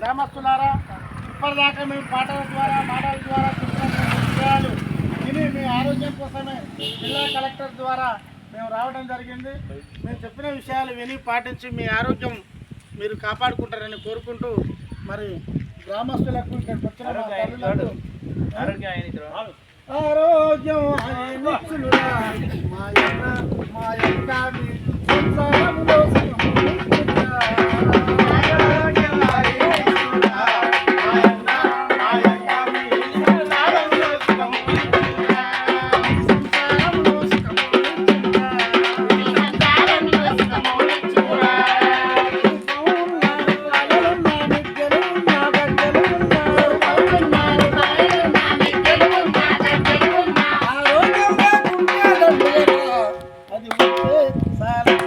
గ్రామస్తులారా ఇప్పటిదాకా మేము పాటల ద్వారా మాటల ద్వారా విషయాలు విని మీ ఆరోగ్యం కోసమే జిల్లా కలెక్టర్ ద్వారా మేము రావడం జరిగింది. మేము చెప్పిన విషయాలు విని పాటించి మీ ఆరోగ్యం మీరు కాపాడుకుంటారని కోరుకుంటూ మరి గ్రామస్తులకు ఇక్కడ వచ్చిన ఆరోగ్యం Salam.